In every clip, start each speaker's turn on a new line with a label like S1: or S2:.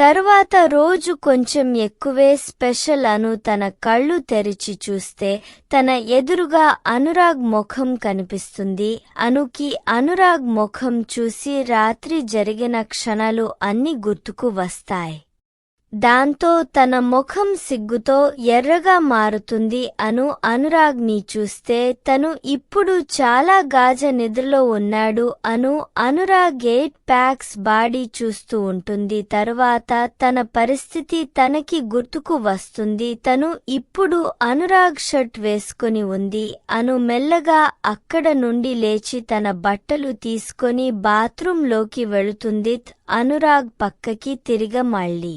S1: తరువాత రోజు కొంచెం ఎక్కువే స్పెషల్ అను తన కళ్ళు తెరిచి చూస్తే తన ఎదురుగా అనురాగ్ ముఖం కనిపిస్తుంది. అనుకి అనురాగ్ ముఖం చూసి రాత్రి జరిగిన క్షణాలు అన్ని గుర్తుకు వస్తాయి. దాంతో తన ముఖం సిగ్గుతో ఎర్రగా మారుతుంది అను అనురాగ్ని చూస్తే తను ఇప్పుడు చాలా గాజ నిద్రలో ఉన్నాడు Anu Anurag eight packs body చూస్తూ ఉంటుంది. తరువాత తన పరిస్థితి తనకి గుర్తుకు వస్తుంది. తను ఇప్పుడు అనురాగ్ షర్ట్ వేసుకొని ఉంది అను మెల్లగా అక్కడ నుండి లేచి తన బట్టలు తీసుకొని బాత్రూంలోకి వెళుతుంది అనురాగ్ పక్కకి తిరిగ మళ్ళీ.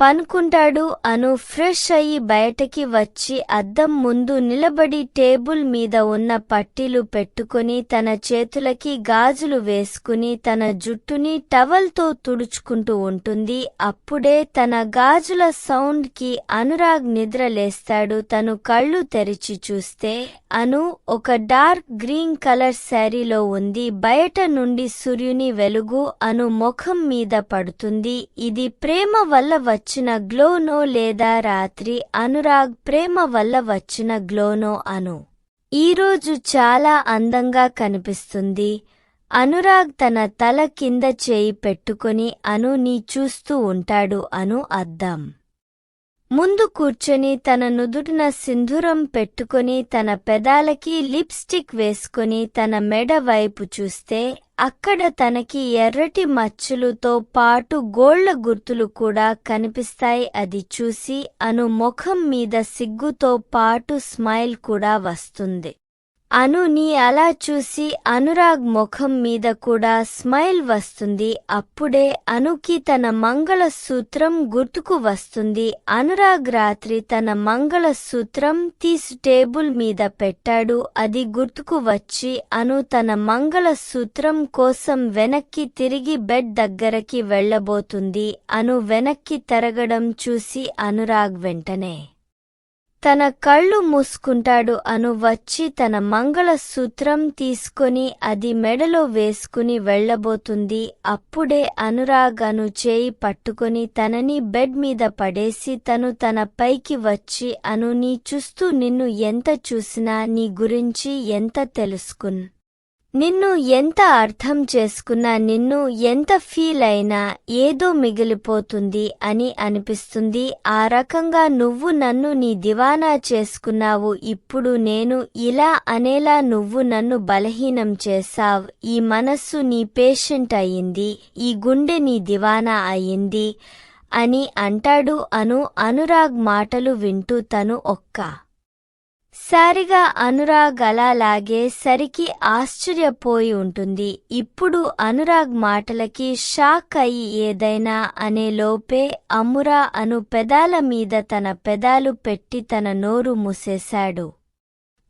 S1: పనుకుంటాడు. అను ఫ్రెష్ అయి బయటకి వచ్చి అద్దం ముందు నిలబడి టేబుల్ మీద ఉన్న పట్టీలు పెట్టుకుని తన చేతులకి గాజులు వేసుకుని తన జుట్టుని టవల్తో తుడుచుకుంటూ ఉంటుంది. అప్పుడే తన గాజుల సౌండ్కి అనురాగ్ నిద్రలేస్తాడు తను కళ్ళు తెరిచి చూస్తే అను ఒక డార్క్ గ్రీన్ కలర్ శారీలో ఉంది. బయట నుండి సూర్యుని వెలుగు అను ముఖం మీద పడుతుంది. ఇది ప్రేమ వల్ల వచ్చిన గ్లోనో లేదా రాత్రి అనురాగ్ ప్రేమ వల్ల వచ్చిన గ్లోనో అను. ఈరోజు చాలా అందంగా కనిపిస్తుంది. అనురాగ్ తన తల కింద చేయి పెట్టుకుని అను నీ చూస్తూ ఉంటాడు అను అద్దం. ముందు కూర్చొని తన నుదుటిన సింధూరం పెట్టుకుని తన పెదాలకి లిప్స్టిక్ వేసుకుని తన మెడ వైపు చూస్తే అక్కడ తనకి ఎర్రటి మచ్చలుతో పాటు గోళ్ళ గుర్తులు కూడా కనిపిస్తాయి. అది చూసి అను ముఖం మీద సిగ్గుతో పాటు స్మైల్ కూడా వస్తుంది. అను నీ అలా చూసి అనురాగ్ ముఖం మీద కూడా స్మైల్ వస్తుంది. అప్పుడే అనుకి తన మంగళ సూత్రం గుర్తుకు వస్తుంది. అనురాగ్ రాత్రి తన మంగళ సూత్రం తీసి టేబుల్ మీద పెట్టాడు. అది గుర్తుకు వచ్చి అను తన మంగళ సూత్రం కోసం వెనక్కి తిరిగి బెడ్ దగ్గరకి వెళ్ళబోతుంది అను వెనక్కి తరగడం చూసి అనురాగ్ వెంటనే తన కళ్ళు మూసుకుంటాడు. అను వచ్చి తన మంగళ సూత్రం తీసుకొని అది మెడలో వేసుకుని వెళ్ళబోతుంది అప్పుడే అనురాగ్ అను చేయి పట్టుకొని తనని బెడ్ మీద పడేసి తను తన పైకి వచ్చి అను నీ చూస్తూ నిన్ను ఎంత చూసినా నీ గురించి ఎంత తెలుసుకున్ నిన్ను ఎంత అర్థం చేసుకున్నా నిన్ను ఎంత ఫీల్ అయినా ఏదో మిగిలిపోతుంది అని అనిపిస్తుంది. ఆ రకంగా నువ్వు నన్ను నీ దివానా చేసుకున్నావు. ఇప్పుడు నేను ఇలా అనేలా నువ్వు నన్ను బలహీనం చేశావ్. ఈ మనస్సు నీ పేషెంట్ అయింది ఈ గుండె నీ దివానా అయింది అని అంటాడు అను అనురాగ్ మాటలు వింటూ తను ఒక్క సారిగా అనురాగ్ అలాగే సరికి ఆశ్చర్యపోయి ఉంటుంది. ఇప్పుడు అనురాగ్ మాటలకి షాక్ అయి ఏదైనా అనే లోపే అమ్మురా అను పెదాల మీద తన పెదాలు పెట్టి తన నోరు మూసేశాడు.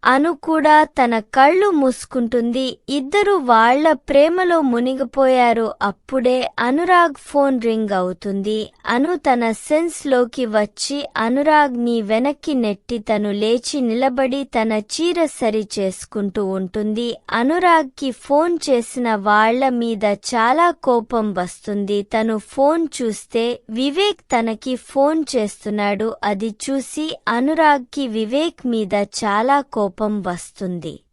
S1: అను కూడా తన కళ్ళు మూసుకుంటుంది. ఇద్దరు వాళ్ళ ప్రేమలో మునిగిపోయారు. అప్పుడే అనురాగ్ ఫోన్ రింగ్ అవుతుంది. అను తన సెన్స్లోకి వచ్చి అనురాగ్ని వెనక్కి నెట్టి తను లేచి నిలబడి తన చీర సరి చేసుకుంటూ ఉంటుంది. అనురాగ్కి ఫోన్ చేసిన వాళ్ళ మీద చాలా కోపం వస్తుంది. తను ఫోన్ చూస్తే వివేక్ తనకి ఫోన్ చేస్తున్నాడు. అది చూసి అనురాగ్కి వివేక్ మీద చాలా కోపం వస్తుంది.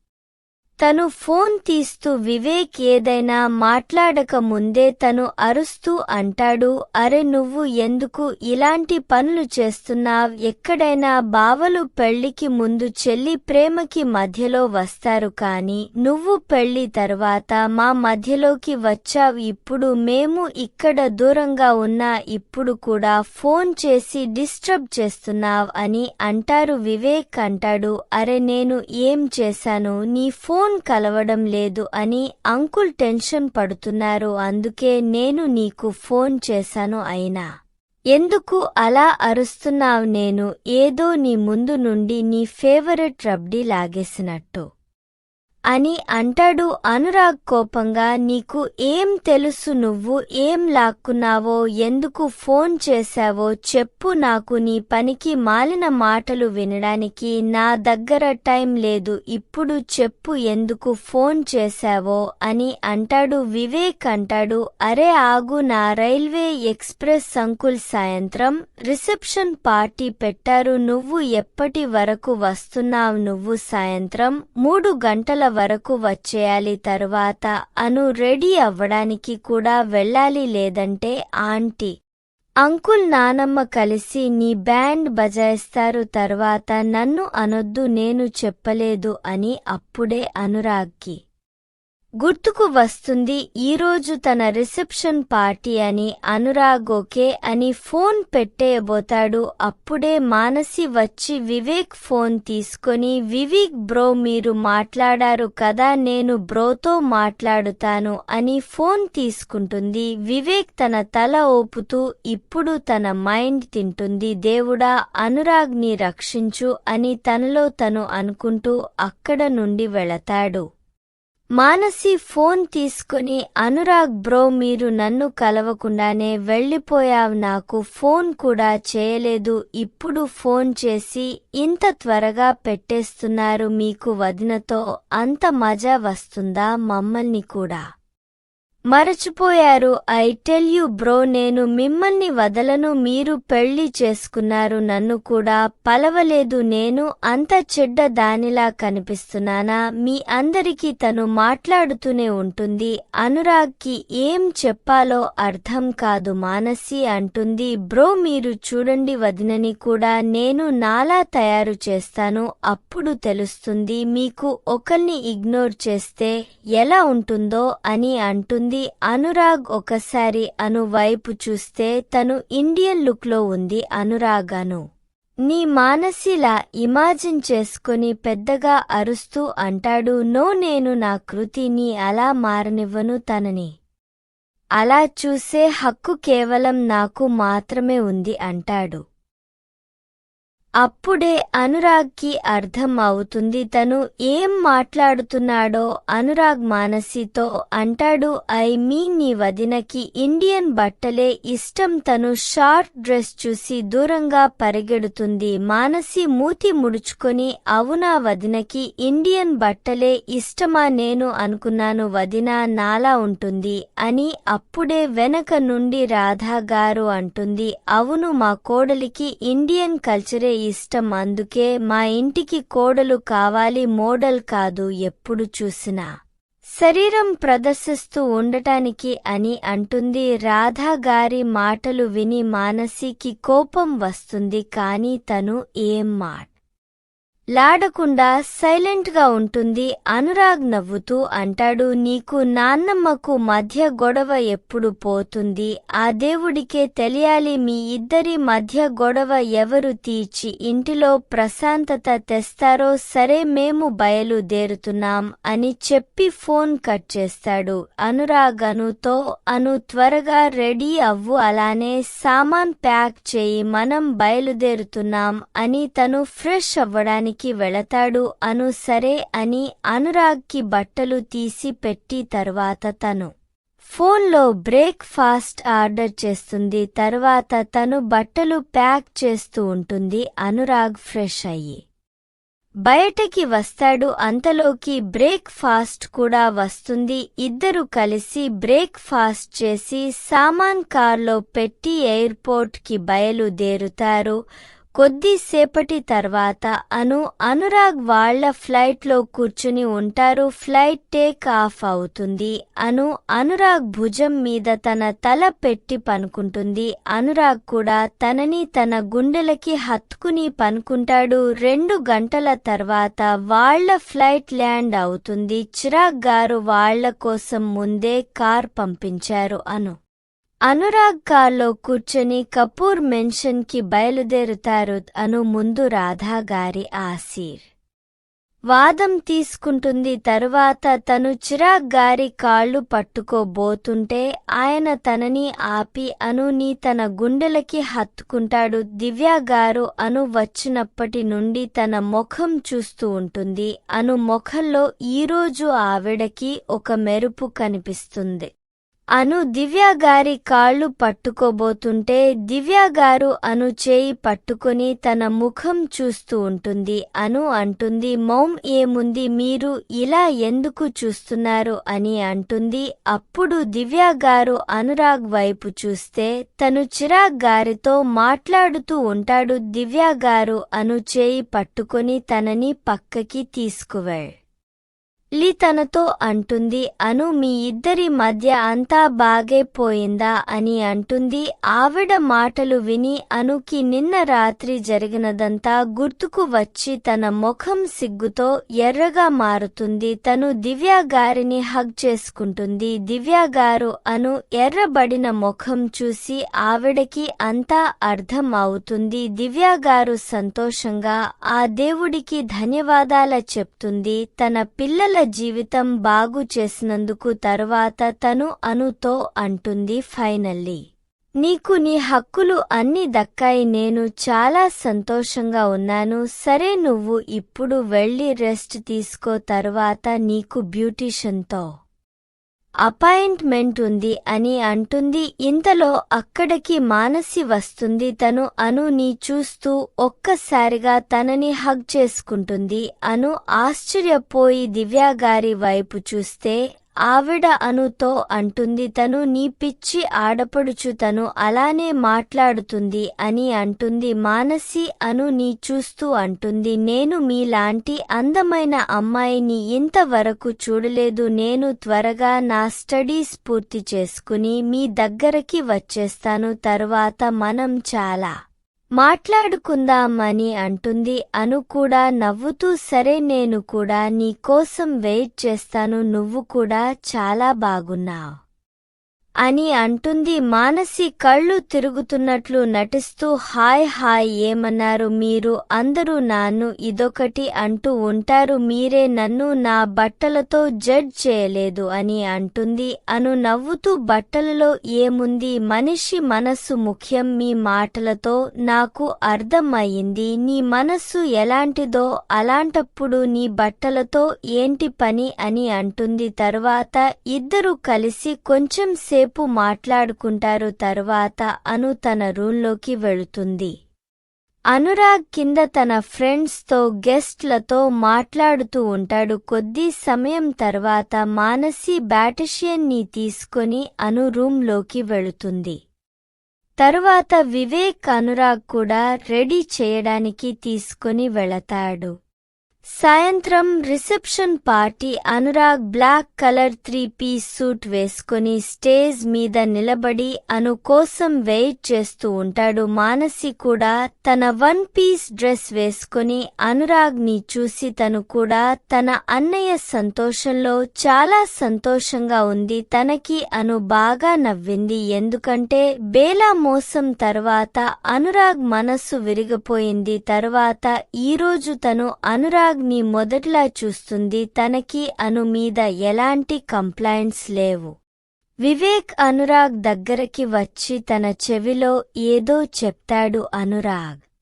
S1: తను ఫోన్ తీస్తూ వివేక్ ఏదైనా మాట్లాడక ముందే తను అరుస్తూ అంటాడు అరే నువ్వు ఎందుకు ఇలాంటి పనులు చేస్తున్నావ్? ఎక్కడైనా బావలు పెళ్ళికి ముందు చెల్లి ప్రేమకి మధ్యలో వస్తారు కాని నువ్వు పెళ్ళి తర్వాత మా మధ్యలోకి వచ్చావ్. ఇప్పుడు మేము ఇక్కడ దూరంగా ఉన్నా ఇప్పుడు కూడా ఫోన్ చేసి డిస్టర్బ్ చేస్తున్నావ్ అని అంటారు వివేక్ అంటాడు అరే నేను ఏం చేశాను? నీ ఫోన్ కలవడం లేదు అని అంకుల్ టెన్షన్ పడుతున్నారు. అందుకే నేను నీకు ఫోన్ చేశాను అయినా. ఎందుకు అలా అరుస్తున్నావు నేను? ఏదో నీ ముందు నుండి నీ ఫేవరెట్ రబ్డీ లాగేసినట్టు. అని అంటాడు అనురాగ్ కోపంగా. నీకు ఏం తెలుసు? నువ్వు ఏం లాక్కున్నావో? ఎందుకు ఫోన్ చేశావో? చెప్పు నాకు నీ పనికి మాలిన మాటలు వినడానికి. నా దగ్గర టైం లేదు. ఇప్పుడు చెప్పు ఎందుకు ఫోన్ చేశావో అని అంటాడు వివేక్ అంటాడు. అరే ఆగు నా రైల్వే ఎక్స్ప్రెస్ సంకుల్ సాయంత్రం రిసెప్షన్ పార్టీ పెట్టారు. నువ్వు ఎప్పటి వరకు వస్తున్నావు? నువ్వు సాయంత్రం మూడు గంటల వరకు వచ్చేయాలి తరువాత అను రెడీ అవ్వడానికి కూడా వెళ్ళాలి లేదంటే ఆంటీ అంకుల్ నానమ్మ కలిసి నీ బ్యాండ్ బజాయిస్తారు తర్వాత నన్ను అనొద్దు నేను చెప్పలేదు అని అప్పుడే అనురాగ్కి గుర్తుకు వస్తుంది ఈరోజు తన రిసెప్షన్ పార్టీ అని అనురాగోకే అని ఫోన్ పెట్టేయబోతాడు. అప్పుడే మానసి వచ్చి వివేక్ ఫోన్ తీసుకొని వివేక్ బ్రో మీరు మాట్లాడారు కదా నేను బ్రోతో మాట్లాడుతాను అని ఫోన్ తీసుకుంటుంది. వివేక్ తన తల ఊపుతూ ఇప్పుడు తన మైండ్ తింటుంది దేవుడా అనురాగ్ని రక్షించు అని తనలో తను అనుకుంటూ అక్కడ నుండి వెళతాడు. మానసి ఫోన్ తీసుకొని అనురాగ్ బ్రో మీరు నన్ను కలవకుండానే వెళ్ళిపోయావు. నాకు ఫోన్ కూడా చేయలేదు. ఇప్పుడు ఫోన్ చేసి ఇంత త్వరగా పెట్టేస్తున్నారు. మీకు వదినతో అంత మజా వస్తుందా? మమ్మల్ని కూడా. మరచిపోయారు. ఐ టెల్ యు బ్రో నేను మిమ్మల్ని వదలను మీరు పెళ్ళి చేసుకున్నారు నన్ను కూడా పలవలేదు నేను అంత చెడ్డ దానిలా కనిపిస్తున్నానా? మీ అందరికీ తను మాట్లాడుతూనే ఉంటుంది. అనురాగ్కి ఏం చెప్పాలో అర్థం కాదు మానసి అంటుంది. బ్రో మీరు చూడండి వదినని కూడా నేను నాలా తయారు చేస్తాను అప్పుడు తెలుస్తుంది. మీకు ఒకరిని ఇగ్నోర్ చేస్తే ఎలా ఉంటుందో అని అంటుంది. అనురాగ్ ఒకసారి అను వైపు చూస్తే తను ఇండియన్ లుక్లో ఉంది. అనురాగ్ అను నీ మానసిలా ఇమాజిన్ చేసుకుని పెద్దగా అరుస్తూ అంటాడు. నో నేను నా కృతిని అలా మారనివ్వను తనని. అలా చూసే హక్కు కేవలం నాకు మాత్రమే ఉంది అంటాడు. అప్పుడే అనురాగ్కి అర్థం అవుతుంది తను ఏం మాట్లాడుతున్నాడో అనురాగ్ మానసితో అంటాడు ఐ మీన్ నీ వదినకి ఇండియన్ బట్టలే ఇష్టం. తను షార్ట్ డ్రెస్ చూసి దూరంగా పరిగెడుతుంది. మానసి మూతి ముడుచుకొని అవునా వదినకి ఇండియన్ బట్టలే ఇష్టమా? నేను అనుకున్నాను వదిన నాలా ఉంటుంది అని అప్పుడే వెనక నుండి రాధా గారు అంటుంది అవును మా కోడలికి ఇండియన్ కల్చరే ఇష్టం. అందుకే మా ఇంటికి కోడలు కావాలి మోడల్ కాదు ఎప్పుడు చూసినా. శరీరం ప్రదర్శిస్తూ ఉండటానికి అని అంటుంది రాధా గారి మాటలు విని మానసికి కోపం వస్తుంది కాని తను ఏం మాట లాడకుండా సైలెంట్గా ఉంటుంది. అనురాగ్ నవ్వుతూ అంటాడు నీకు నాన్నమ్మకు మధ్య గొడవ ఎప్పుడు పోతుంది? ఆ దేవుడికే తెలియాలి మీ ఇద్దరి మధ్య గొడవ ఎవరు తీర్చి ఇంటిలో ప్రశాంతత తెస్తారో సరే మేము బయలుదేరుతున్నాం అని చెప్పి ఫోన్ కట్ చేస్తాడు. అనురాగ్ అనుతో అను త్వరగా రెడీ అవ్వు అలానే సామాన్ ప్యాక్ చేయి మనం బయలుదేరుతున్నాం అని తను ఫ్రెష్ అవ్వడానికి పనికి వెళతాడు. అను సరే అని అనురాగ్కి బట్టలు తీసి పెట్టి తర్వాత తను ఫోన్లో బ్రేక్ ఫాస్ట్ ఆర్డర్ చేస్తుంది. తర్వాత తను బట్టలు ప్యాక్ చేస్తూ ఉంటుంది. అనురాగ్ ఫ్రెష్ అయ్యి బయటకి వస్తాడు. అంతలోకి బ్రేక్ ఫాస్ట్ కూడా వస్తుంది. ఇద్దరు కలిసి బ్రేక్ ఫాస్ట్ చేసి సామాన్ కార్లో పెట్టి ఎయిర్పోర్ట్కి బయలుదేరుతారు. కొద్దిసేపటి తర్వాత అను అనురాగ్ వాళ్ళ ఫ్లైట్లో కూర్చుని ఉంటారు. ఫ్లైట్ టేక్ ఆఫ్ అవుతుంది. అను అనురాగ్ భుజం మీద తన తల పెట్టి పనుకుంటుంది. అనురాగ్ కూడా తనని తన గుండెలకి హత్తుకుని పనుకుంటాడు. రెండు గంటల తర్వాత వాళ్ళ ఫ్లైట్ ల్యాండ్ అవుతుంది. చిరాగ్ గారు వాళ్ళ కోసం ముందే కార్ పంపించారు అను. అనురాగ్ కార్లో కూర్చొని కపూర్ మెన్షన్కి బయలుదేరుతారు అను ముందు రాధా గారి ఆసీర్. వాదం తీసుకుంటుంది తరువాత తను చిరాగ్ గారి కాళ్ళు పట్టుకోబోతుంటే ఆయన తనని ఆపి అనుని తన గుండెలకి హత్తుకుంటాడు దివ్య గారు అను వచ్చినప్పటి నుండి తన ముఖం చూస్తూ ఉంటుంది అను ముఖంలో ఈరోజు ఆవిడకి ఒక మెరుపు కనిపిస్తుంది. అను దివ్య గారి కాళ్ళు పట్టుకోబోతుంటే దివ్య గారు అను చేయి పట్టుకొని తన ముఖం చూస్తూ ఉంటుంది. అను అంటుంది మౌం ఏముంది? మీరు ఇలా ఎందుకు చూస్తున్నారు? అని అంటుంది. అప్పుడు దివ్య గారు అనురాగ్ వైపు చూస్తే తను చిరాగ్ గారితో మాట్లాడుతూ ఉంటాడు. దివ్య గారు అను చేయి పట్టుకొని తనని పక్కకి తీసుకువెళ్. లీ తనతో అంటుంది అను మీ ఇద్దరి మధ్య అంతా బాగైపోయిందా అని అంటుంది. ఆవిడ మాటలు విని అనుకి నిన్న రాత్రి జరిగినదంతా గుర్తుకు వచ్చి తన ముఖం సిగ్గుతో ఎర్రగా మారుతుంది. తను దివ్య గారిని హగ్ చేసుకుంటుంది. దివ్య గారు అను ఎర్రబడిన ముఖం చూసి ఆవిడకి అంతా అర్థం అవుతుంది. దివ్య గారు సంతోషంగా ఆ దేవుడికి ధన్యవాదాల చెప్తుంది. తన పిల్లల జీవితం బాగు చేసినందుకు తరువాత తను అనుతో అంటుంది ఫైనల్లీ. నీకు నీ హక్కులు అన్నీ దక్కాయి నేను చాలా సంతోషంగా ఉన్నాను. సరే నువ్వు ఇప్పుడు వెళ్ళి రెస్ట్ తీసుకో తరువాత నీకు బ్యూటీషియన్తో అపాయింట్మెంట్ ఉంది అని అంటుంది. ఇంతలో అక్కడికి మానసి వస్తుంది. తను అనుని చూస్తూ ఒక్కసారిగా తనని హగ్ చేసుకుంటుంది. అను ఆశ్చర్యపోయి దివ్యాగారి వైపు చూస్తే ఆవిడ అనుతో అంటుంది తను నీ పిచ్చి ఆడపడుచు తను అలానే మాట్లాడుతుంది అని అంటుంది. మానసి అను నీ చూస్తూ అంటుంది నేను మీలాంటి అందమైన అమ్మాయిని ఇంతవరకు చూడలేదు. నేను త్వరగా నా స్టడీస్ పూర్తి చేసుకుని మీ దగ్గరకి వచ్చేస్తాను. తర్వాత మనం చాలా మాట్లాడుకుందామని అంటుంది. అను కూడా నవ్వుతూ సరే నేను కూడా నీకోసం వెయిట్ చేస్తాను నువ్వు కూడా చాలా బాగున్నావు. అని అంటుంది మానసి కళ్ళు తిరుగుతున్నట్లు నటిస్తూ హాయ్ హాయ్ ఏమన్నారు మీరు? అందరూ నాన్ను ఇదొకటి అంటూ ఉంటారు మీరే నన్ను నా బట్టలతో జడ్జ్ చేయలేదు అని అంటుంది. అను నవ్వుతూ బట్టలలో ఏముంది? మనిషి మనస్సు ముఖ్యం మీ మాటలతో నాకు అర్థమయ్యింది. నీ మనస్సు ఎలాంటిదో అలాంటప్పుడు నీ బట్టలతో ఏంటి పని? అని అంటుంది. తరువాత ఇద్దరు కలిసి కొంచెం సేపు మాట్లాడుకుంటారు తరువాత అను తన రూంలోకి వెళుతుంది. అనురాగ్ కింద తన ఫ్రెండ్స్తో గెస్ట్లతో మాట్లాడుతూ ఉంటాడు. కొద్ది సమయం తర్వాత మానసి బ్యాటిషియన్ని తీసుకొని అను రూంలోకి వెళుతుంది. తరువాత వివేక్ అనురాగ్ కూడా రెడీ చేయడానికి తీసుకొని వెళతాడు. సాయంత్రం reception party Anurag black colour three piece suit వేసుకొని స్టేజ్ మీద నిలబడి అను కోసం వెయిట్ చేస్తూ ఉంటాడు. మానసి కూడా తన వన్ పీస్ డ్రెస్ వేసుకొని అనురాగ్ని చూసి తను కూడా తన అన్నయ్య సంతోషంలో చాలా సంతోషంగా ఉంది. తనకి అను బాగా నవ్వింది. ఎందుకంటే బేలా మోసం తర్వాత అనురాగ్ మనస్సు విరిగిపోయింది. తర్వాత ఈరోజు తను అనురాగ్ ని మొదట్లా చూస్తుంది తనకి అను మీద ఎలాంటి కంప్లైంట్స్ లేవు. వివేక్ అనురాగ్ దగ్గరకి వచ్చి తన చెవిలో ఏదో చెప్తాడు అనురాగ్.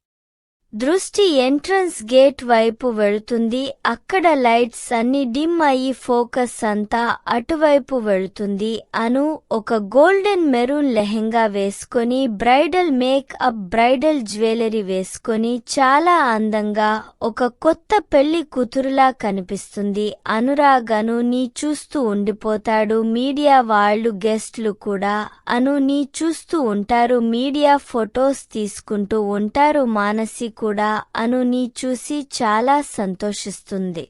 S1: దృష్టి ఎంట్రన్స్ గేట్ వైపు వెళుతుంది. అక్కడ లైట్స్ అన్ని డిమ్ అయ్యి ఫోకస్ అంతా అటువైపు వెళుతుంది. అను ఒక గోల్డెన్ మెరూన్ లెహెంగా వేసుకొని bridal make up bridal jewellery వేసుకొని చాలా అందంగా ఒక కొత్త పెళ్ళి కూతురులా కనిపిస్తుంది. అనురాగ్ నీ చూస్తూ ఉండిపోతాడు. మీడియా వాళ్ళు గెస్ట్లు కూడా అను నీ చూస్తూ ఉంటారు. మీడియా ఫొటోస్ తీసుకుంటూ ఉంటారు మానసి కూడా అను నీ చూసి చాలా సంతోషిస్తుంది.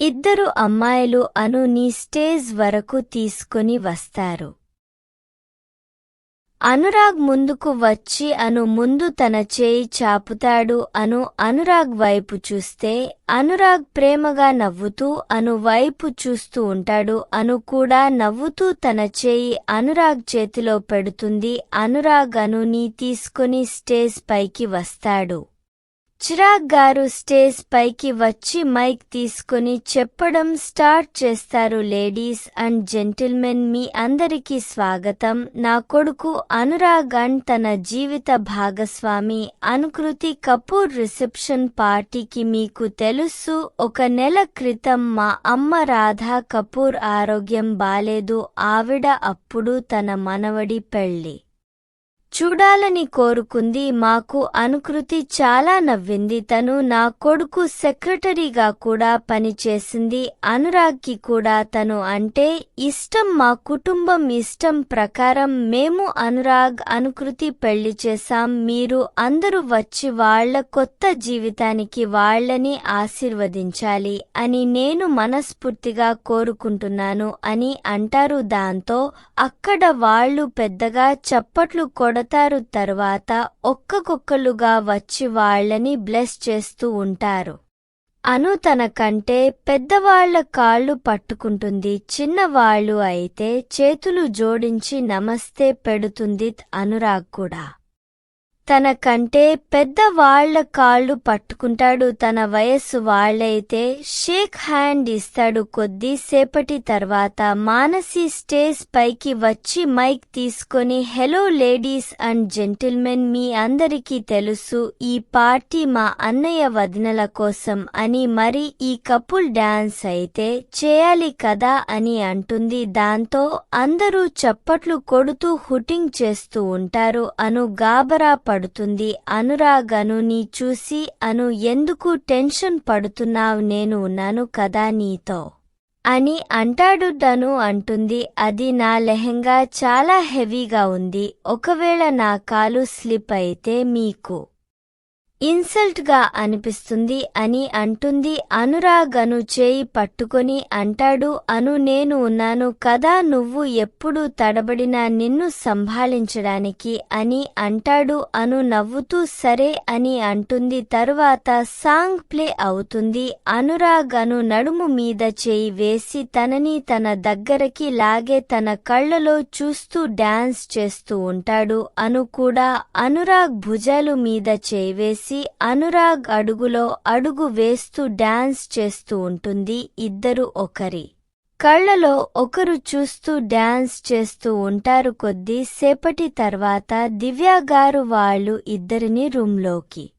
S1: ఇద్దరు అమ్మాయిలు అను నీ స్టేజ్ వరకు తీసుకుని వస్తారు. అనురాగ్ ముందుకు వచ్చి అను ముందు తన చేయి చాపుతాడు. అను అనురాగ్ వైపు చూస్తే అనురాగ్ ప్రేమగా నవ్వుతూ అను వైపు చూస్తూ ఉంటాడు. అను కూడా నవ్వుతూ తన చేయి అనురాగ్ చేతిలో పెడుతుంది. అనురాగ్ అనుని తీసుకుని స్టేజ్ పైకి వస్తాడు. చిరాగ్ గారు స్టేజ్ పైకి వచ్చి మైక్ తీసుకుని చెప్పడం స్టార్ట్ చేస్తారు. లేడీస్ అండ్ జెంటిల్మెన్ మీ అందరికీ స్వాగతం. నా కొడుకు అనురాగ్ అండ్ తన జీవిత భాగస్వామి అనుకృతి కపూర్ రిసెప్షన్ పార్టీకి మీకు తెలుసు. ఒక నెల క్రితం మా అమ్మ రాధా కపూర్ ఆరోగ్యం బాలేదు. ఆవిడ అప్పుడు తన మనవడి పెళ్ళి చూడాలని కోరుకుంది. మాకు అనుకృతి చాలా నవ్వింది. తను నా కొడుకు సెక్రటరీగా కూడా పనిచేసింది. అనురాగ్కి కూడా తను అంటే ఇష్టం. మా కుటుంబం ఇష్టం ప్రకారం మేము అనురాగ్ అనుకృతి పెళ్ళి చేశాం. మీరు అందరూ వచ్చి వాళ్ళ కొత్త జీవితానికి వాళ్ళని ఆశీర్వదించాలి అని నేను మనస్ఫూర్తిగా కోరుకుంటున్నాను అని అంటారు దాంతో. అక్కడ వాళ్ళు పెద్దగా చప్పట్లు అవతారు తర్వాత ఒక్కకొక్కలుగా వచ్చి వాళ్ళని బ్లెస్ చేస్తూ ఉంటారు. అను తన కంటే పెద్దవాళ్ళ కాళ్ళు పట్టుకుంటుంది చిన్నవాళ్ళు అయితే చేతులు జోడించి నమస్తే పెడుతుంది అనురాగ్ కూడా. తన కంటే పెద్ద వాళ్ళ కాళ్ళు పట్టుకుంటాడు. తన వయస్సు వాళ్ళైతే షేక్ హ్యాండ్ ఇస్తాడు. కొద్దిసేపటి తర్వాత మానసి స్టేజ్ పైకి వచ్చి మైక్ తీసుకొని హలో లేడీస్ అండ్ జెంటిల్మెన్ మీ అందరికీ తెలుసు ఈ పార్టీ మా అన్నయ్య వదినల కోసం అని మరి ఈ కపుల్ డాన్స్ అయితే చేయాలి కదా అని అంటుంది. దాంతో అందరూ చప్పట్లు కొడుతూ హుటింగ్ చేస్తూ ఉంటారు. అను గాబరా పడుతుంది. అనురాగను నీ చూసి అను ఎందుకు టెన్షన్ పడుతున్నావ్ నేను ఉన్నాను కదా నీతో? అని అంటాడు తను అంటుంది. అది నా లెహెంగా చాలా హెవీగా ఉంది. ఒకవేళ నా కాలు స్లిప్ అయితే మీకు ఇన్సల్ట్గా అనిపిస్తుంది అని అంటుంది అనురాగను చేయి పట్టుకొని అంటాడు అను నేను ఉన్నాను కదా నువ్వు ఎప్పుడు తడబడినా నిన్ను సంభాళించడానికి అని అంటాడు. అను నవ్వుతూ సరే అని అంటుంది. తరువాత సాంగ్ ప్లే అవుతుంది. అనురాగను నడుము మీద చేయి వేసి తనని తన దగ్గరకి లాగే తన కళ్ళలో చూస్తూ డాన్స్ చేస్తూ ఉంటాడు. అను కూడా అనురాగ్ భుజాలు మీద చేయి వేసి అనురాగ్ అడుగులో అడుగు వేస్తూ డాన్స్ చేస్తూ ఉంటుంది ఇద్దరు ఒకరి. కళ్ళలో ఒకరు చూస్తూ డాన్స్ చేస్తూ ఉంటారు కొద్దీ సేపటి తర్వాత దివ్యాగారు వాళ్ళు ఇద్దరిని రూంలోకి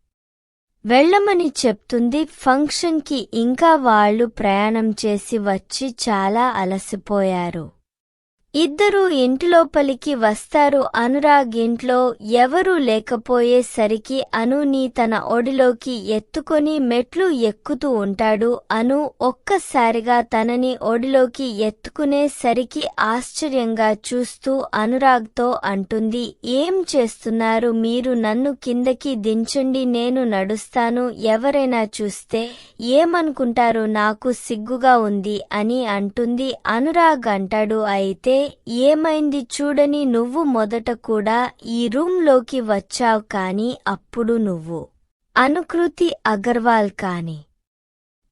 S1: వెళ్ళమని చెప్తుంది ఫంక్షన్కి ఇంకా వాళ్ళు ప్రయాణం చేసి వచ్చి చాలా అలసిపోయారు. ఇద్దరూ ఇంటిలోపలికి వస్తారు. అనురాగ్ ఇంట్లో ఎవరూ లేకపోయేసరికి అనుని తన ఒడిలోకి ఎత్తుకొని మెట్లు ఎక్కుతూ ఉంటాడు. అను ఒక్కసారిగా తనని ఒడిలోకి ఎత్తుకునేసరికి ఆశ్చర్యంగా చూస్తూ అనురాగ్తో అంటుంది ఏం చేస్తున్నారు? మీరు నన్ను కిందకి దించండి నేను నడుస్తాను. ఎవరైనా చూస్తే ఏమనుకుంటారు నాకు సిగ్గుగా ఉంది అని అంటుంది. అనురాగ్ అంటాడు అయితే ఏమైంది చూడని నువ్వు మొదట కూడా ఈ రూంలోకి వచ్చావు కాని అప్పుడు నువ్వు. అనుకృతి అగర్వాల్ కాని.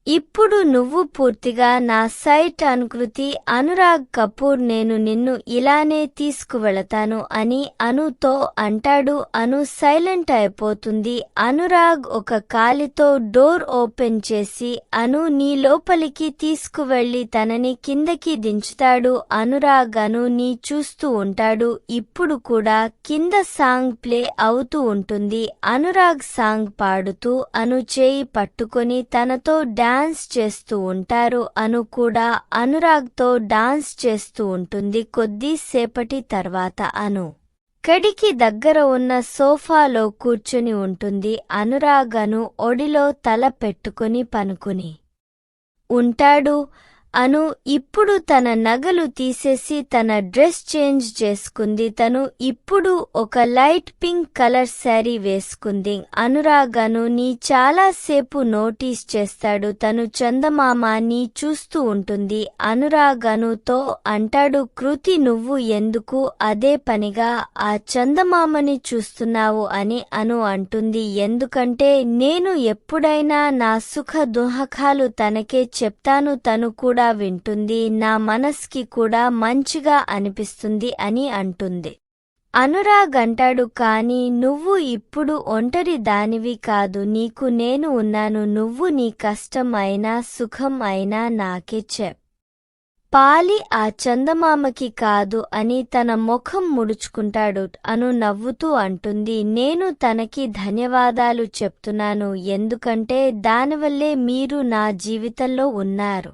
S1: ఇప్పుడు నువ్వు పూర్తిగా నా సైట్ అనుకృతి అనురాగ్ కపూర్ నేను నిన్ను ఇలానే తీసుకువెళతాను అని అనుతో అంటాడు. అను సైలెంట్ అయిపోతుంది. అనురాగ్ ఒక కాలితో డోర్ ఓపెన్ చేసి అను నీ లోపలికి తీసుకువెళ్ళి తనని కిందకి దించుతాడు. అనురాగ్ అను నీ చూస్తూ ఉంటాడు. ఇప్పుడు కూడా కింద సాంగ్ ప్లే అవుతూ ఉంటుంది. అనురాగ్ సాంగ్ పాడుతూ అను చేయి పట్టుకొని తనతో డాన్స్ చేస్తూ ఉంటారు అను కూడా అనురాగ్తో డాన్స్ చేస్తూ ఉంటుంది కొద్దిసేపటి తర్వాత అను. కడికి దగ్గర ఉన్న సోఫాలో కూర్చుని ఉంటుంది అనురాగను ఒడిలో తల పెట్టుకుని పనుకుని. ఉంటాడు అను ఇప్పుడు తన నగలు తీసేసి తన డ్రెస్ చేంజ్ చేసుకుంది. తను ఇప్పుడు ఒక లైట్ పింక్ కలర్ శారీ వేసుకుంది. అనురాగ్ అను నీ చాలాసేపు నోటీస్ చేస్తాడు. తను చందమామ నీ చూస్తూ ఉంటుంది. అనురాగ్ అనుతో అంటాడు కృతి నువ్వు ఎందుకు అదే పనిగా ఆ చందమామని చూస్తున్నావు అని అను అంటుంది. ఎందుకంటే నేను ఎప్పుడైనా నా సుఖ దుహకాలు తనకే చెప్తాను. తను కూడా వింటుంది నా మనస్కి కూడా మంచిగా అనిపిస్తుంది అని అంటుంది. అనురాగ్ అంటాడు కాని నువ్వు ఇప్పుడు ఒంటరి దానివి కాదు నీకు నేను ఉన్నాను నువ్వు నీ కష్టం అయినా సుఖం అయినా నాకే చెప్ పాలి ఆ చందమామకి కాదు అని తన ముఖం ముడుచుకుంటాడు. అను నవ్వుతూ అంటుంది నేను తనకి ధన్యవాదాలు చెప్తున్నాను ఎందుకంటే దానివల్లే మీరు నా జీవితంలో ఉన్నారు.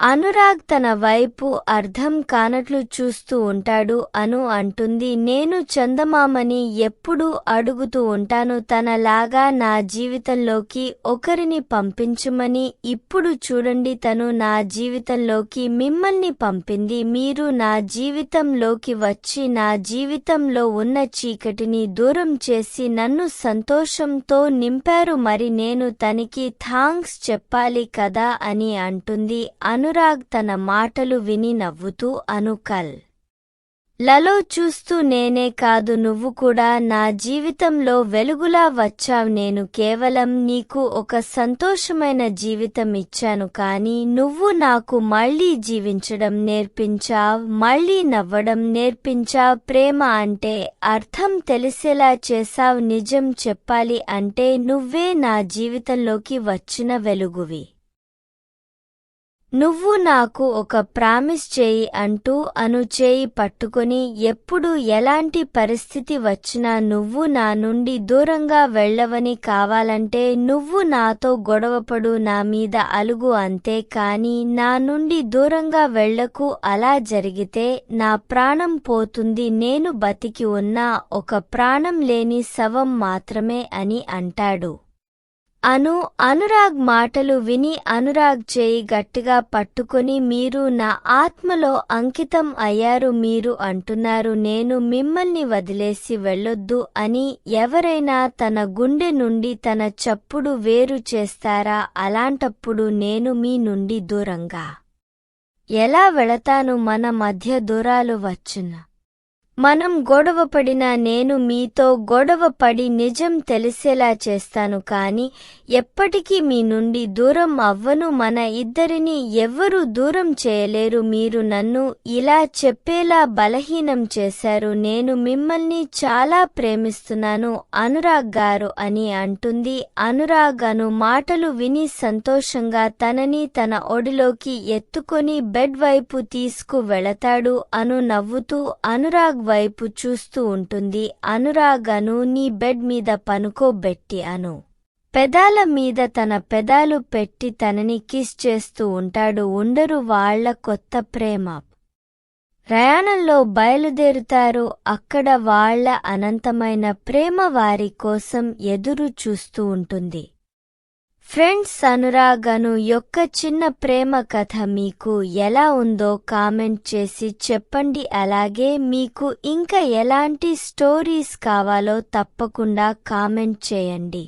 S1: అనురాగ్ తన వైపు అర్థం కానట్లు చూస్తూ ఉంటాడు. అను అంటుంది నేను చందమామని ఎప్పుడూ అడుగుతూ ఉంటాను. తనలాగా నా జీవితంలోకి ఒకరిని పంపించుమని ఇప్పుడు చూడండి. తను నా జీవితంలోకి మిమ్మల్ని పంపింది. మీరు నా జీవితంలోకి వచ్చి నా జీవితంలో ఉన్న చీకటిని దూరం చేసి నన్ను సంతోషంతో నింపారు. మరి నేను తనకి థాంక్స్ చెప్పాలి కదా అని అంటుంది. అను అనురాగ్ తన మాటలు విని నవ్వుతూ అనుకల్లలో చూస్తూ నేనే కాదు నువ్వు కూడా నా జీవితంలో వెలుగులా వచ్చావు. నేను కేవలం నీకు ఒక సంతోషమైన జీవితం ఇచ్చాను కాని నువ్వు నాకు మళ్ళీ జీవించడం నేర్పించావ్. మళ్ళీ నవ్వడం నేర్పించావ్. ప్రేమ అంటే అర్థం తెలిసేలా చేసావ్ నిజం చెప్పాలి అంటే నువ్వే నా జీవితంలోకి వచ్చిన వెలుగువి. నువ్వు నాకు ఒక ప్రామిస్ చేయి అంటూ అను చేయి పట్టుకొని ఎప్పుడు ఎలాంటి పరిస్థితి వచ్చినా నువ్వు నా నుండి దూరంగా వెళ్ళవని కావాలంటే నువ్వు నాతో గొడవపడు నా మీద అలుగు అంతే కాని నా నుండి దూరంగా వెళ్ళకు అలా జరిగితే నా ప్రాణం పోతుంది నేను బతికి ఉన్నా ఒక ప్రాణం లేని శవం మాత్రమే అని అంటాడు. అను అనురాగ్ మాటలు విని అనురాగ్ చేయి గట్టిగా పట్టుకొని మీరు నా ఆత్మలో అంకితం అయ్యారు మీరు అంటున్నారు నేను మిమ్మల్ని వదిలేసి వెళ్ళొద్దు అని ఎవరైనా తన గుండె నుండి తన చప్పుడు వేరు చేస్తారా? అలాంటప్పుడు నేను మీ నుండి దూరంగా. ఎలా వెళతాను? మన మధ్య దూరాలు వచ్చున. మనం గొడవపడినా నేను మీతో గొడవపడి నిజం తెలిసేలా చేస్తాను కాని ఎప్పటికీ మీ నుండి దూరం అవ్వను. మన ఇద్దరిని ఎవ్వరూ దూరం చేయలేరు. మీరు నన్ను ఇలా చెప్పేలా బలహీనం చేశారు. నేను మిమ్మల్ని చాలా ప్రేమిస్తున్నాను. అనురాగ్ గారు అని అంటుంది. అనురాగ్ అను మాటలు విని సంతోషంగా తనని తన ఒడిలోకి ఎత్తుకొని బెడ్ వైపు తీసుకు వెళతాడు. అను నవ్వుతూ అనురాగ్ వైపు చూస్తూ ఉంటుంది. అనురాగను నీ బెడ్ మీద పనుకోబెట్టి అను. పెదాల మీద తన పెదాలు పెట్టి తనని కిస్ చేస్తూ ఉంటాడు. ఉండరు వాళ్ళ కొత్త ప్రేమ. ప్రయాణంలో బయలుదేరుతారు. అక్కడ వాళ్ళ అనంతమైన ప్రేమ వారి కోసం ఎదురు చూస్తూ ఉంటుంది. ఫ్రెండ్స్ అనురాగను యొక్క చిన్న ప్రేమ కథ మీకు ఎలా ఉందో కామెంట్ చేసి చెప్పండి అలాగే మీకు ఇంకా ఎలాంటి స్టోరీస్ కావాలో తప్పకుండా కామెంట్ చేయండి